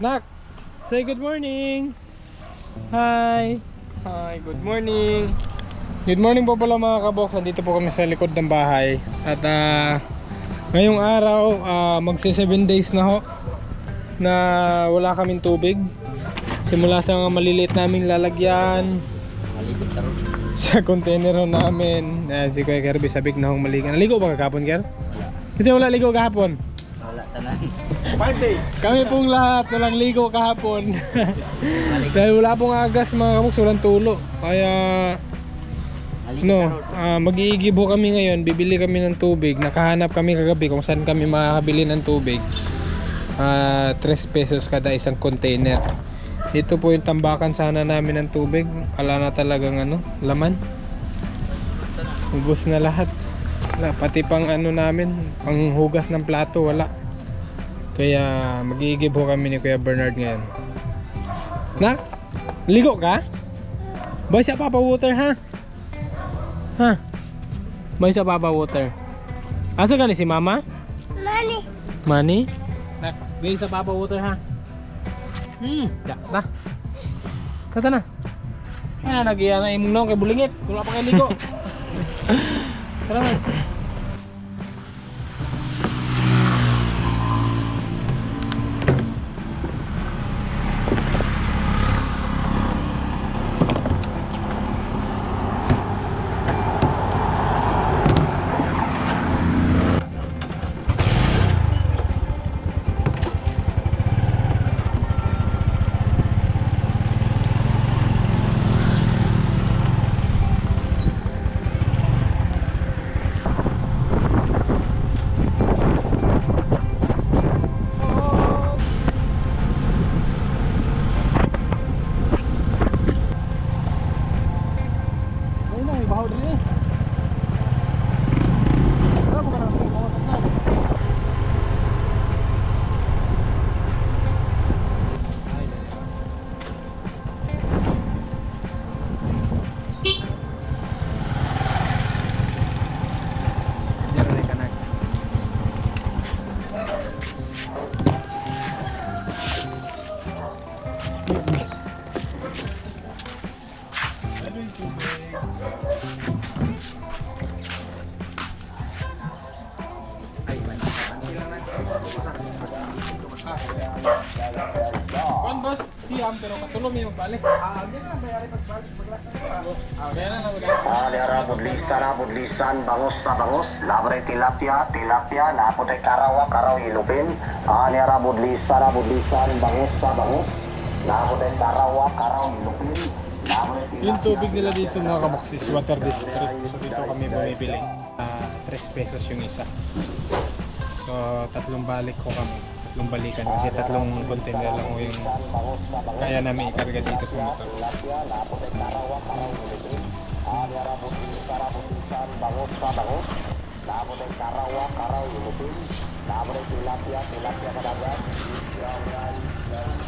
Nak, say good morning. Hi. Hi, good morning. Good morning po pala mga kaboks. Andito po kami sa likod ng bahay. At ah, ngayong araw, ah, magsi 7 days na ho na wala kaming tubig. Simula sa mga maliliit naming lalagyan sa container ho namin. Uh, si Kuya Kirby sabik na hong maligo. Naligo ba kahapon, Ker? Kasi wala ligo kahapon. Tanan. Five days. Kami pong lahat walang ligo kahapon. Dahil wala pong agas mga kaboks, walang tulo. Kaya No, ka rin. ah mag-iigib ho kami ngayon, bibili kami ng tubig. Nakahanap kami kagabi kung saan kami makakabili ng tubig. Ah, 3 pesos kada isang container. Ito po yung tambakan sana namin ng tubig. Wala na talagang ano, laman. Ubus na lahat. Wala, pati pang ano namin, pang hugas ng plato, wala. Kaya mag-iigib ho kami ni Kuya Bernard ngayon. Nak, ligo ka? Boy, siya papa water ha? Ha? May sa Papa Water. Asa ka ni si Mama? Mani. Mani? Nak, may sa Papa Water ha. Hmm, ya, ta. Kata na. Ah, nagiya na imong nong kay bulingit. Wala pa kay ligo. Tara na. Kuan boss, siyam pero katulong yung balik. Ah, diyan na bayari pagbalik. Ah, kaya na na wala. Alera budlisan na budlisan, bangus sa bangus, labre tilapia, tilapia, napot ay karawa, karaw ilupin. Alera budlisan na budlisan, bangus sa bangus, napot ay karawa, karaw ilupin. Yung tubig nila dito mga kaboksis, water district. So dito kami bumibili. Ah, 3 pesos yung isa. So tatlong balik ko kami. Tatlong balikan kasi tatlong container lang yung kaya namin ikarga dito sa motor. tilapia, karawa, karaw ilupin. Alera budlisan na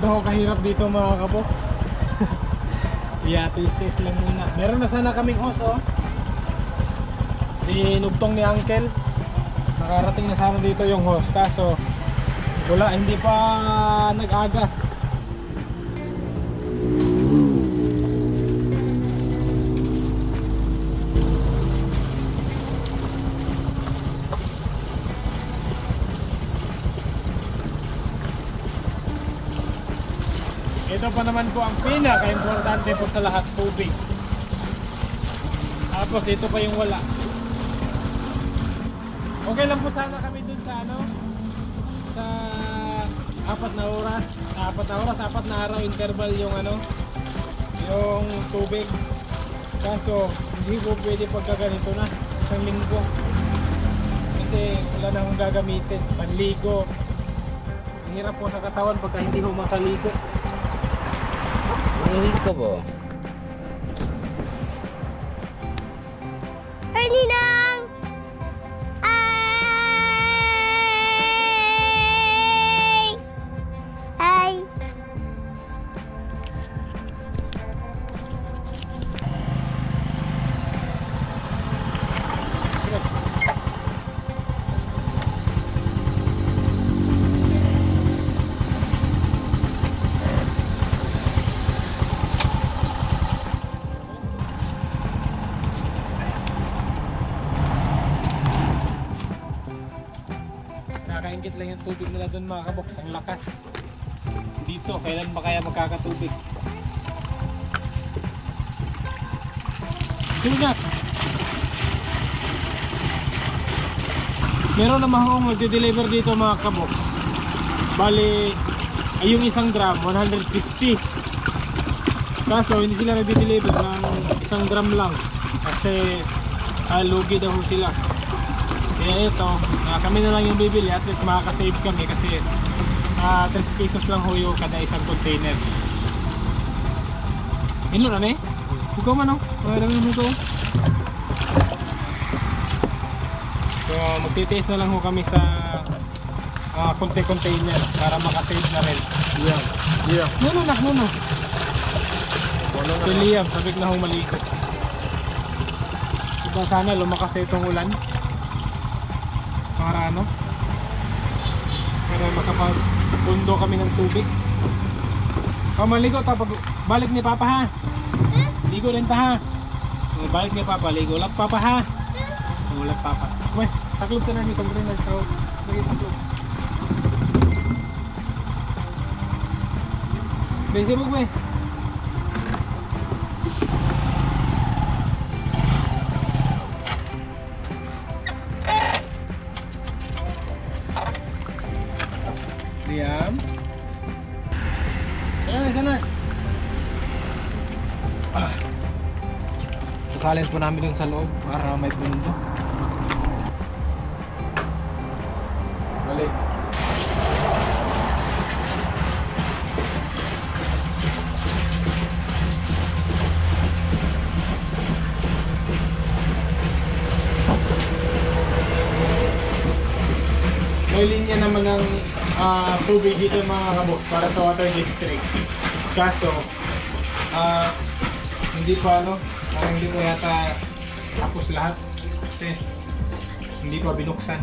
Ako kahirap dito mga kabok. Yeah, taste-taste lang muna. Meron na sana kaming oso. Dinugtong ni Uncle. Nakarating na sana dito yung host. Kaso, wala, hindi pa nag-agas. Ito pa naman po ang pinaka-importante po sa lahat, tubig. Tapos ito pa yung wala. Okay lang po sana kami dun sa ano, sa apat na oras, apat na oras, apat na araw interval yung ano, yung tubig. Kaso, hindi po pwede pagka ganito na, isang linggo. Kasi wala na akong gagamitin, panligo. Hirap po sa katawan pagka hindi mo makaligo. Mahilig ka ba? Ay, Ninang! Nila doon mga kaboks, ang lakas. Dito, kailan ba kaya magkakatubig? Tunat! Meron naman akong magde-deliver dito mga kaboks. Bali, ay yung isang drum, 150. Kaso hindi sila nagde-deliver ng isang drum lang. Kasi ah, lugi daw sila. Kaya ito, ah, kami na lang yung bibili at least makaka-save kami kasi ah 3 pesos lang ho yung kada isang container. Ino na ni? Ikaw man oh. Wala naman ito. So magtitiis na lang ho kami sa ah konti container para makasave na rin. Yeah. Yeah. Nuno nak nuno. Si Liam, sabik na hong maligo. Diba sana lumakas itong ulan? Ano? Para makapagpundo kami ng tubig. O maligo tapos balik ni Papa ha. Ligo din ta ha. O, balik ni Papa, ligo lang Papa ha. O, lang Papa. Weh, taklob ka na ni Kong Rinal. So, lagi. Bensin mo, weh. Sasalin po namin yung sa loob para may pundo. Balik. May linya naman ng ah, tubig dito mga kabos para sa water district. Kaso, ah, hindi pa ano, parang hindi ko yata tapos lahat. Kasi, hindi pa binuksan.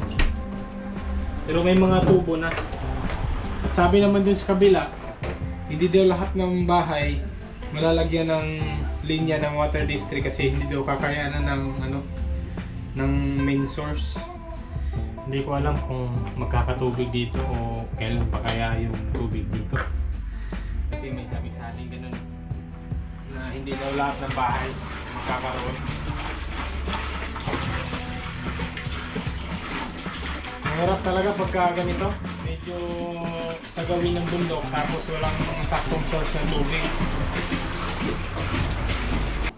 Pero may mga tubo na. At sabi naman dun sa kabila, hindi daw lahat ng bahay malalagyan ng linya ng water district kasi hindi daw kakayanan ng ano ng main source. Hindi ko alam kung magkakatubig dito o kailan pa kaya yung tubig dito. Kasi may sabi-sabi ganun na hindi daw lahat ng bahay magkakaroon. Mahirap talaga pagka ganito. Medyo sa gawin ng bundok tapos walang saktong source ng tubig.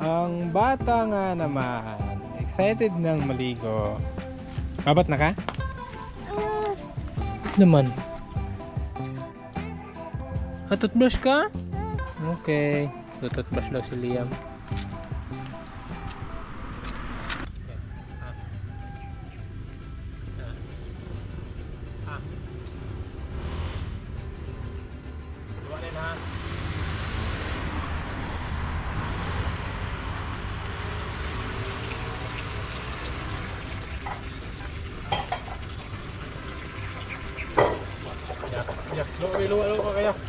Ang bata nga naman, excited ng maligo. Babat na ka? Naman. Katutbrush ka? Okay. Tututbrush daw si Liam.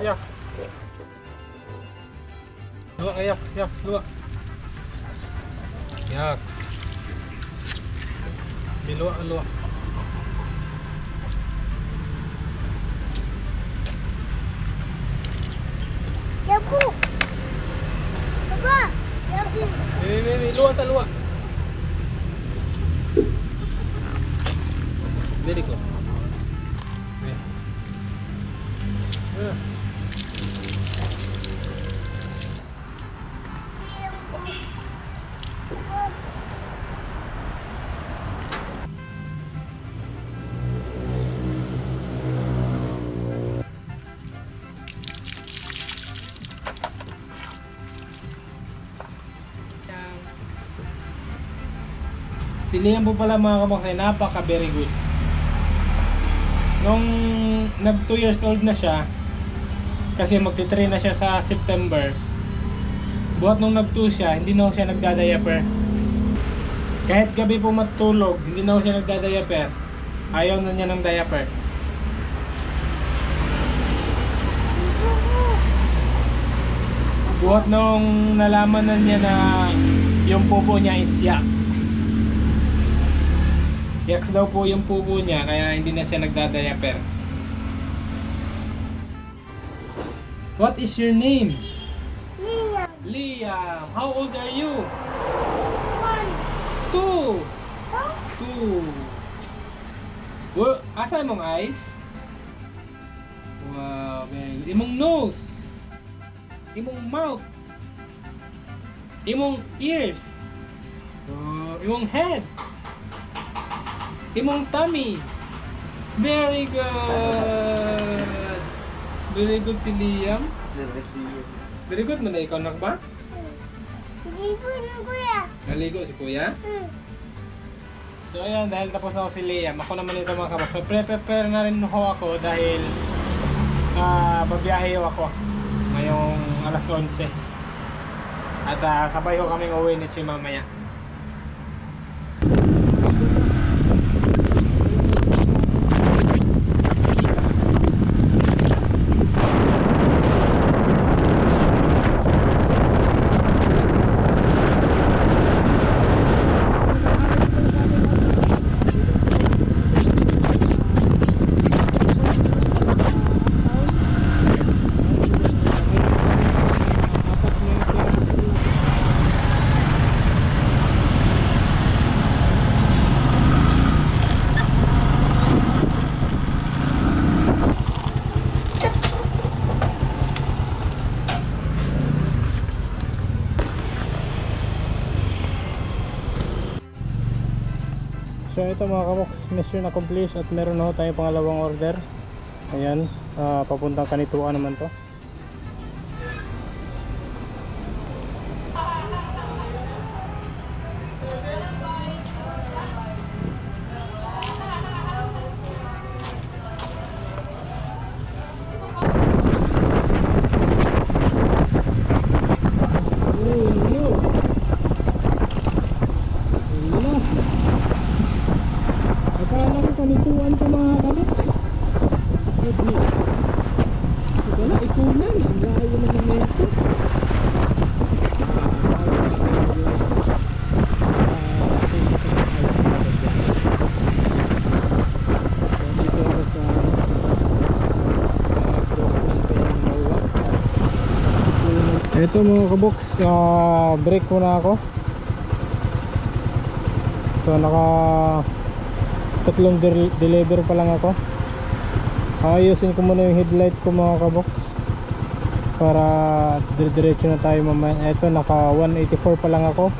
ya, ya. Luak ya, ya, luak. Ya. Di luak luak. Ya bu. Apa? Ya bu. Ini ini ini luak tak luak. Ini dia. Ini. Si Liam po pala mga kabaksay, napaka very good. Nung nag 2 years old na siya, kasi magti-train na siya sa September, buhat nung nag 2 siya, hindi na siya nagdadiaper. Kahit gabi po matulog, hindi na siya nagdadiaper. Ayaw na niya ng diaper. Buhat nung nalaman na niya na yung pupo niya is yaks. Yaks daw po yung pupo niya kaya hindi na siya nagdadiaper. What is your name? Liam. Liam. How old are you? One. Two. Two. Two. Well, asa mong eyes? Wow, good. Imong nose. Imong mouth. Imong ears. Oh, imong head. Imong tummy. Very good. Very good si Liam. Very good man na ikaw nak ba? Ko na kuya. Naligo si Kuya. Hmm. So ayan, dahil tapos na ako si Liam, ako naman ito mga kabos. Pre-prepare na rin ho ako dahil ah babiyahe ako ngayong alas 11. At ah, sabay ho kaming uwi ni Chi mamaya. Accomplished at meron na ho tayong pangalawang order. Ayan, ah, papuntang kanituan naman to. Ito mga kabox, uh, break muna ako. So naka tatlong del- deliver pa lang ako. Ayusin ko muna yung headlight ko mga kabox para dire-diretso na tayo mamaya. Ito naka 184 pa lang ako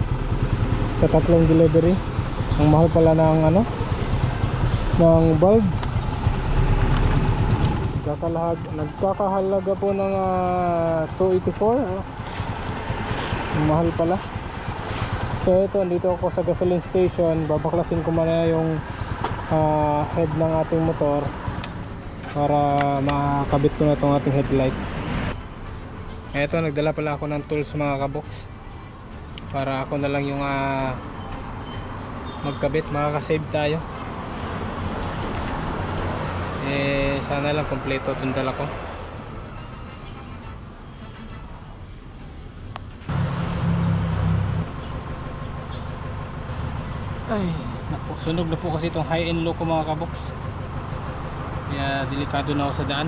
sa tatlong delivery. Ang mahal pala ng ano ng bulb. Nagkakahalaga po ng ah, 284. Ah. Mahal pala. So ito, dito ako sa gasoline station. Babaklasin ko muna yung ah, head ng ating motor para makakabit ko na itong ating headlight. Eto, nagdala pala ako ng tools mga kabox para ako na lang yung ah, magkabit, makakasave tayo. Eh, sana lang kompleto itong dala ko. Ay, naku, sunog na po kasi itong high and low ko mga kabox. Kaya delikado na ako sa daan.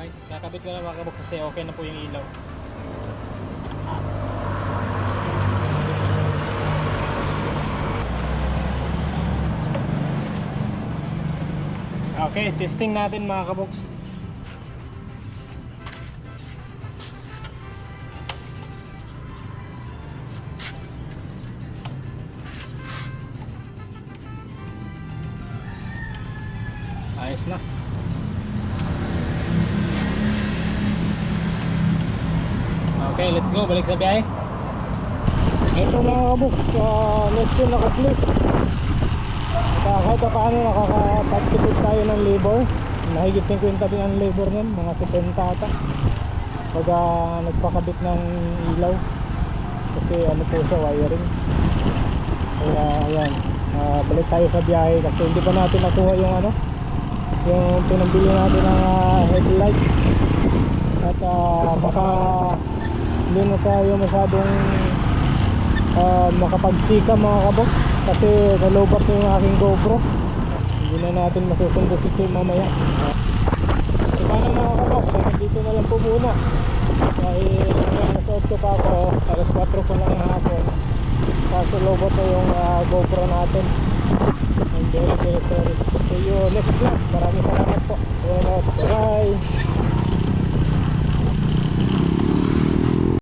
Okay, kakabit ko na mga kabox kasi okay na po yung ilaw. Okay, testing natin mga kabox. Ayos na. Okay, let's go. Balik sa biyahe. Ito mga kabuk, uh, less yun naka-flip. At kahit pa paano nakakapagtipid tayo ng labor. Mahigit 50 din ang labor nun, mga 70 ata. Pag ah, nagpakabit ng ilaw. Kasi ano po siya, wiring. Kaya ayan, ah, balik tayo sa biyahe kasi hindi pa natin nakuha yung ano, yung pinambili natin ng ah, headlight. At ah, baka hindi na tayo masyadong uh, makapagchika mga kabok kasi nalobat na yung aking GoPro. Hindi na natin masusundo si Tim mamaya. So paano mga kabok so nandito na lang po muna. Dahil nasa 8 pa ako. Alas 4 pa lang ng hapon. Kaso lobot na yung ah, GoPro natin? I'm very very sorry. See you next vlog. Maraming salamat po. Bye